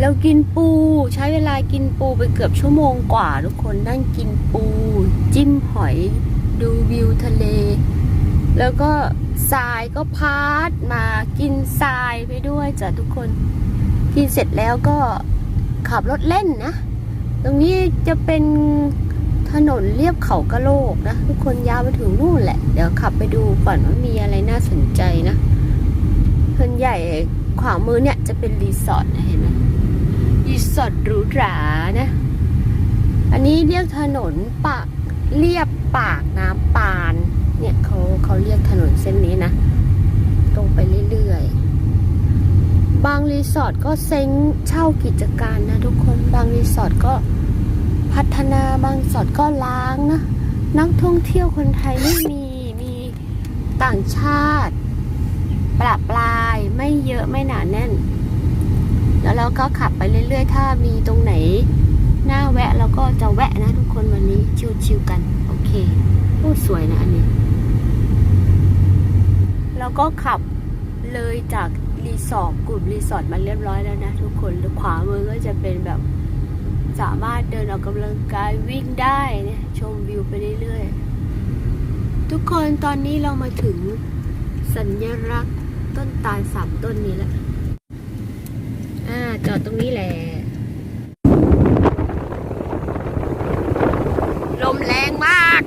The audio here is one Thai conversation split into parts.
เรากินปูใช้เวลากินปูไปเกือบชั่วโมงกว่าทุกคนนั่งกินปู จิ้มหอย ดูวิวทะเล แล้วก็ทรายก็พาดมากินทรายไปด้วยจ้ะทุกคน กินเสร็จแล้วก็ขับรถเล่นนะ ตรงนี้จะเป็นถนนเรียบเขากะโลกนะ ทุกคนยาวไปถึงนู่นแหละ เดี๋ยวขับไปดูก่อนว่ามีอะไรน่าสนใจนะส่วนใหญ่ขวามือเนี่ยจะเป็นรีสอร์ทนะเห็นไหม รีสอร์ทหรูหรานะ อันนี้เรียกถนนปากเรียบปากน้ำปาน เนี่ยเขาเขาเรียกถนนเส้นนี้นะ ตรงไปเรื่อยๆ บางรีสอร์ทก็เซ้งเช่ากิจการนะทุกคน บางรีสอร์ทก็พัฒนา บางรีสอร์ทก็ล้างนะ นักท่องเที่ยวคนไทยไม่มี มีต่างชาติปลาปลายไม่เยอะไม่หนาแน่น แล้วเราก็ขับไปเรื่อย ๆ ถ้ามีตรงไหนหน้าแวะเราก็จะแวะนะทุกคนวันนี้ชิวๆกันโอเคโอ้สวยนะอันนี้ แล้วก็ขับเลยจากรีสอร์ทกลุ่มรีสอร์ทมาเรียบร้อยแล้วนะทุกคนขวามือก็จะเป็นแบบสามารถเดินออกกำลังกายวิ่งได้เนี่ยชมวิวไปเรื่อยๆ ทุกคนตอนนี้เรามาถึงสัญลักษณ์ต้นตาลสามต้นนี้แล้ว จอดตรงนี้แหละ ลมแรงมาก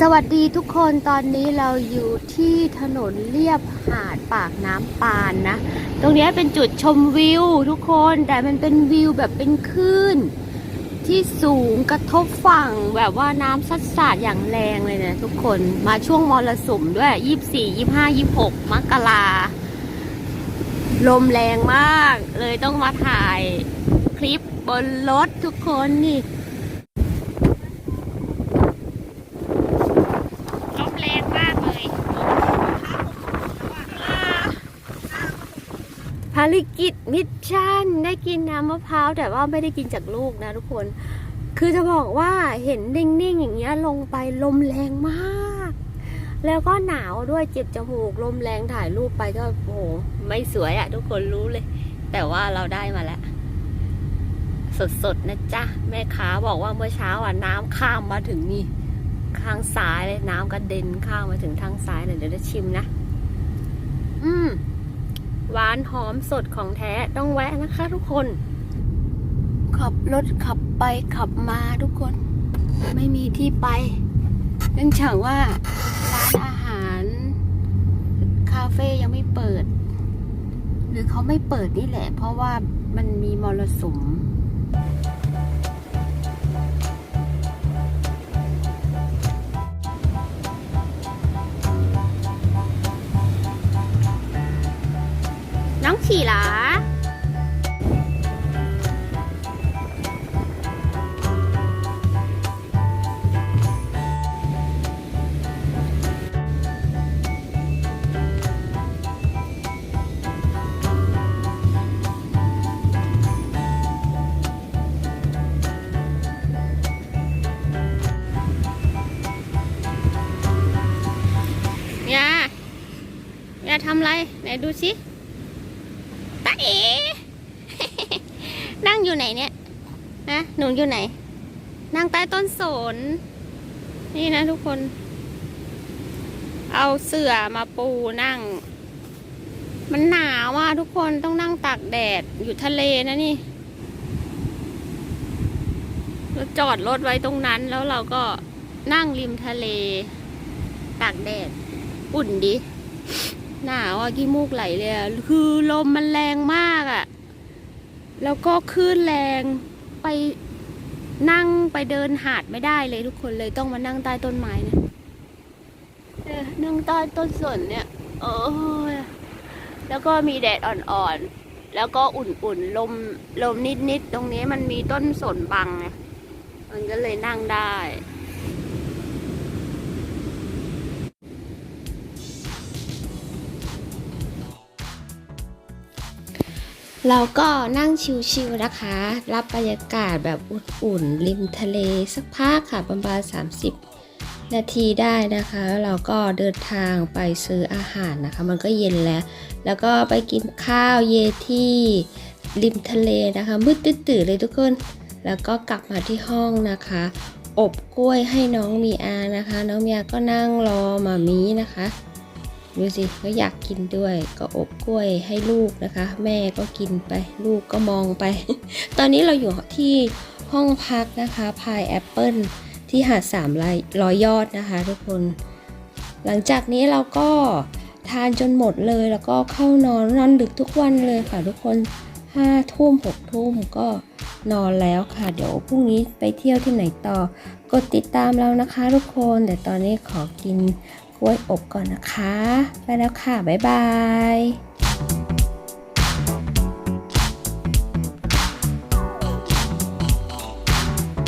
สวัสดีทุกคนตอนนี้เราอยู่ที่ถนนเลียบหาดปากน้ำปานนะ ตรงนี้เป็นจุดชมวิวทุกคนแต่มันเป็นวิวแบบเป็นคลื่น ที่สูงกระทบฝั่งแบบว่าน้ำซัดสาดอย่างแรงเลยนะทุกคนมาช่วงมรสุมด้วยยี่สี่ยี่ห้ายี่หกมกราลมแรงมาก เลยต้องมาถ่ายคลิปบนรถทุกคนนี่ ลมแรงมากเลย ภา รกิจมิชชั่นได้กินน้ำมะพร้าวแต่ว่าไม่ได้กินจากลูกนะทุกคน คือจะบอกว่าเห็นนิ่งๆอย่างเงี้ยลงไปลมแรงมาก แล้วก็หนาวด้วยเจ็บจมูกลมแรงถ่ายรูปไปก็โอ้โหไม่สวยอะทุกคนรู้เลย แต่ว่าเราได้มาแล้วสดๆนะจ๊ะแม่ค้าบอกว่าเมื่อเช้าอะน้ำข้ามมาถึงนี่ข้างซ้ายเลยน้ำกระเด็นข้ามมาถึงทางซ้ายเลยเดี๋ยวจะชิมนะ อืม หวานหอมสดของแท้ต้องแวะนะคะทุกคน ขับรถขับไปขับมาทุกคน ไม่มีที่ไปเนื่องจากว่าร้านอาหาร คาเฟ่ยังไม่เปิด หรือเขาไม่เปิดนี่แหละ เพราะว่ามันมีมรสุม น้องฉี่หลาเนี่ยเนี่ยทำไร ไหนดูสิ ตาเอ นั่งอยู่ไหนเนี่ยนะหนูอยู่ไหน นั่งใต้ต้นสน นี่นะทุกคน เอาเสื่อมาปูนั่ง มันหนาวอะทุกคนต้องนั่งตากแดดอยู่ทะเลนะนี่เราจอดรถไว้ตรงนั้นแล้วเราก็นั่งริมทะเล ตากแดด อุ่นดี หนาวอะขี้มูกไหลเลยอะคือลมมันแรงมากอะ แล้วก็คลื่นแรงไปนั่งไปเดินหาดไม่ได้เลยทุกคนเลยต้องมานั่งใต้ต้นไม้เนี่ยเออนั่งใต้ต้นสนเนี่ยโอ้ยแล้วก็มีแดดอ่อนๆ แล้วก็อุ่นๆ ลมลมนิดๆ ตรงนี้มันมีต้นสนบังไงมันก็เลยนั่งได้ เราก็นั่งชิวๆนะคะ รับบรรยากาศแบบอุ่นๆริมทะเลสักพักค่ะประมาณ 30 นาทีได้นะคะเราก็เดินทางไปซื้ออาหารนะคะ มันก็เย็นแล้ว แล้วก็ไปกินข้าวเยที่ริมทะเลนะคะ มืดตื่นเลยทุกคน แล้วก็กลับมาที่ห้องนะคะ อบกล้วยให้น้องมีอานะคะ น้องมีอาก็นั่งรอมามีนะคะ ดูสิก็อยากกินด้วยก็อบกล้วยให้ลูกนะคะ แม่ก็กินไป ลูกก็มองไป ตอนนี้เราอยู่ที่ห้องพักนะคะพายแอปเปิลที่หาดสามร้อยยอดนะคะทุกคน หลังจากนี้เราก็ทานจนหมดเลยแล้วก็เข้านอนนอนดึกทุกวันเลยค่ะทุกคนห้าทุ่มหกทุ่มก็นอนแล้วค่ะ เดี๋ยวพรุ่งนี้ไปเที่ยวที่ไหนต่อ กดติดตามเรานะคะทุกคน แต่ตอนนี้ขอกิน กล้วยอบก่อนนะคะ ไปแล้วค่ะ บ๊ายบาย